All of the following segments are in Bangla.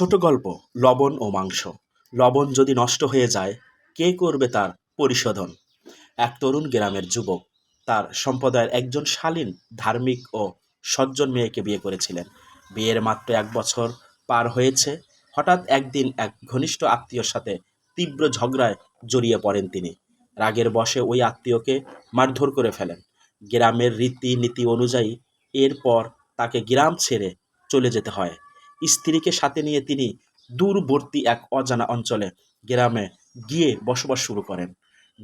ছোট গল্প, লবণ ও মাংস। লবণ যদি নষ্ট হয়ে যায়, কে করবে তার পরিশোধন? এক তরুণ গ্রামের যুবক, তার সম্প্রদায়ের একজন শালীন, ধার্মিক ও সজ্জন মেয়েকে বিয়ে করেছিলেন। বিয়ের মাত্র এক বছর পার হয়েছে, হঠাৎ একদিন এক ঘনিষ্ঠ আত্মীয়র সাথে তীব্র ঝগড়ায় জড়িয়ে পড়েন তিনি। রাগের বশে ওই আত্মীয়কে মারধর করে ফেলেন। গ্রামের রীতি নীতি অনুযায়ী এরপর তাকে গ্রাম ছেড়ে চলে যেতে হয়। স্ত্রীকে সাথে নিয়ে তিনি দূরবর্তী এক অজানা অঞ্চলে, গ্রামে গিয়ে বসবাস শুরু করেন।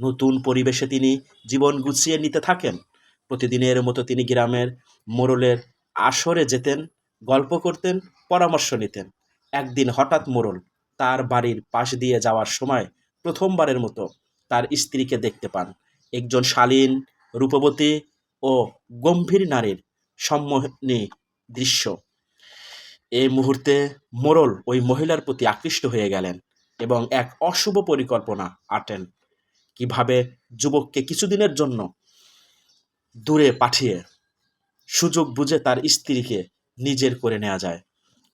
নতুন পরিবেশে তিনি জীবন গুছিয়ে নিতে থাকেন। প্রতিদিনের মতো তিনি গ্রামের মোড়লের আসরে যেতেন, গল্প করতেন, পরামর্শ নিতেন। একদিন হঠাৎ মোড়ল তার বাড়ির পাশ দিয়ে যাওয়ার সময় প্রথমবারের মতো তার স্ত্রীকে দেখতে পান। একজন শালীন, রূপবতী ও গম্ভীর নারীর সম্মোহনী দৃশ্য। এই মুহূর্তে মোরল ওই মহিলার প্রতি আকৃষ্ট হয়ে গেলেন এবং এক অশুভ পরিকল্পনা আটেন। কীভাবে যুবককে কিছুদিনের জন্য দূরে পাঠিয়ে সুযোগ বুঝে তার স্ত্রীকে নিজের করে নেওয়া যায়।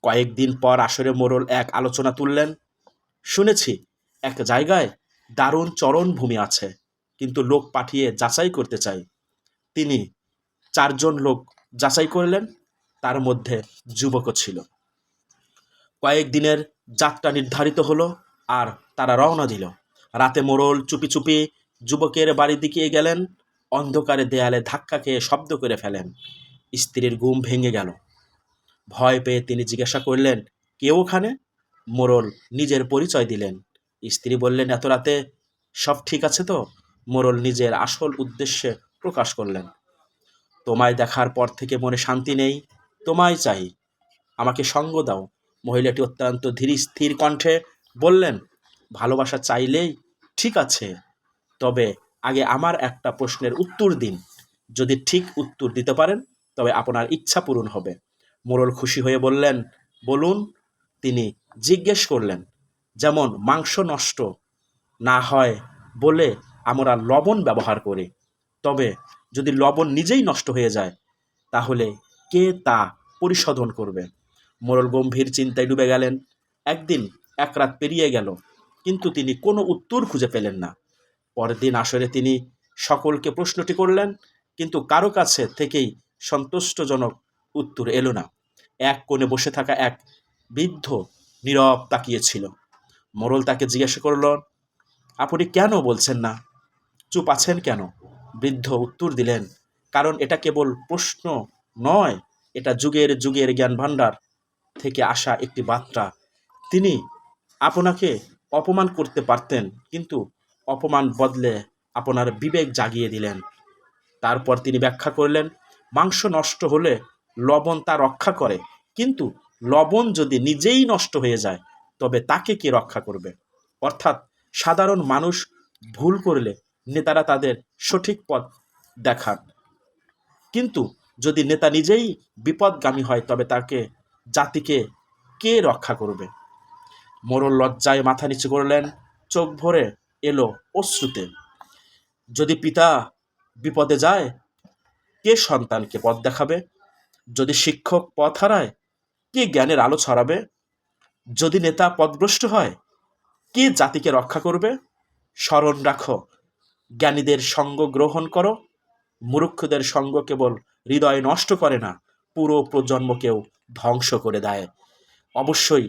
কয়েকদিন পর আসরে মোরল এক আলোচনা তুললেন, শুনেছি এক জায়গায় দারুণ চরণভূমি আছে, কিন্তু লোক পাঠিয়ে যাচাই করতে চাই। তিনি চারজন লোক যাচাই করলেন, তার মধ্যে যুবকও ছিল। কয়েকদিনের যাত্রা নির্ধারিত হলো আর তারা রওনা দিল। রাতে মোড়ল চুপি চুপি যুবকের বাড়ির দিকে গেলেন, অন্ধকারে দেয়ালে ধাক্কা খেয়ে শব্দ করে ফেলেন। স্ত্রীর ঘুম ভেঙে গেল। ভয় পেয়ে তিনি জিজ্ঞাসা করলেন কেউ ওখানে? মোরল নিজের পরিচয় দিলেন। স্ত্রী বললেন, এত রাতে সব ঠিক আছে তো? মোরল নিজের আসল উদ্দেশ্যে প্রকাশ করলেন, তোমায় দেখার পর থেকে মনে শান্তি নেই, তোমায় চাই। আমাকে সঙ্গ দাও মহিলাটি অত্যন্ত ধীর স্থির কণ্ঠে বললেন, ভালোবাসা চাইলেই ঠিক আছে, তবে আগে আমার একটা প্রশ্নের উত্তর দিন। যদি ঠিক উত্তর দিতে পারেন, তবে আপনার ইচ্ছা পূরণ হবে। মোড়ল খুশি হয়ে বললেন, বলুন। তিনি জিজ্ঞেস করলেন, যেমন মাংস নষ্ট না হয় বলে আমরা লবণ ব্যবহার করি, তবে যদি লবণ নিজেই নষ্ট হয়ে যায়, তাহলে কে তা পরিশোধন করবে? মোড়ল গম্ভীর চিন্তায় ডুবে গেলেন। একদিন এক রাত পেরিয়ে গেল, কিন্তু তিনি কোনো উত্তর খুঁজে পেলেন না। পরের দিন আসরে তিনি সকলকে প্রশ্নটি করলেন, কিন্তু কারও কাছে থেকেই সন্তুষ্টজনক উত্তর এলো না। এক কোণে বসে থাকা এক বৃদ্ধ নীরব তাকিয়েছিল। মোড়ল তাকে জিজ্ঞাসা করল, আপনি কেন বলছেন না? চুপ আছেন কেন? বৃদ্ধ উত্তর দিলেন, কারণ এটা কেবল প্রশ্ন নয়, এটা যুগের যুগের জ্ঞান ভাণ্ডার থেকে আসা একটি বার্তা। তিনি আপনাকে অপমান করতে পারতেন, কিন্তু অপমান বদলে আপনার বিবেক জাগিয়ে দিলেন। তারপর তিনি ব্যাখ্যা করলেন, মাংস নষ্ট হলে লবণ তা রক্ষা করে, কিন্তু লবণ যদি নিজেই নষ্ট হয়ে যায়, তবে তাকে কে রক্ষা করবে? অর্থাৎ সাধারণ মানুষ ভুল করলে নেতারা তাদের সঠিক পথ দেখান। কিন্তু যদি নেতা নিজেই বিপদগামী হয়, তবে তাকে জাতিকে কে রক্ষা করবে? মোরল লজ্জায় মাথা নিচু করলেন, চোখ ভরে এলো অশ্রুতে। যদি পিতা বিপদে যায়, কে সন্তানকে পথ দেখাবে? যদি শিক্ষক পথ হারায়, কে জ্ঞানের আলো ছড়াবে? যদি নেতা পথভ্রষ্ট হয়, কে জাতিকে রক্ষা করবে? স্মরণ রাখো, জ্ঞানীদের সঙ্গ গ্রহণ করো। মূর্খদের সঙ্গ কেবল হৃদয় নষ্ট করে না, পুরো প্রজন্মকেও ধ্বংস করে দেয়। অবশ্যই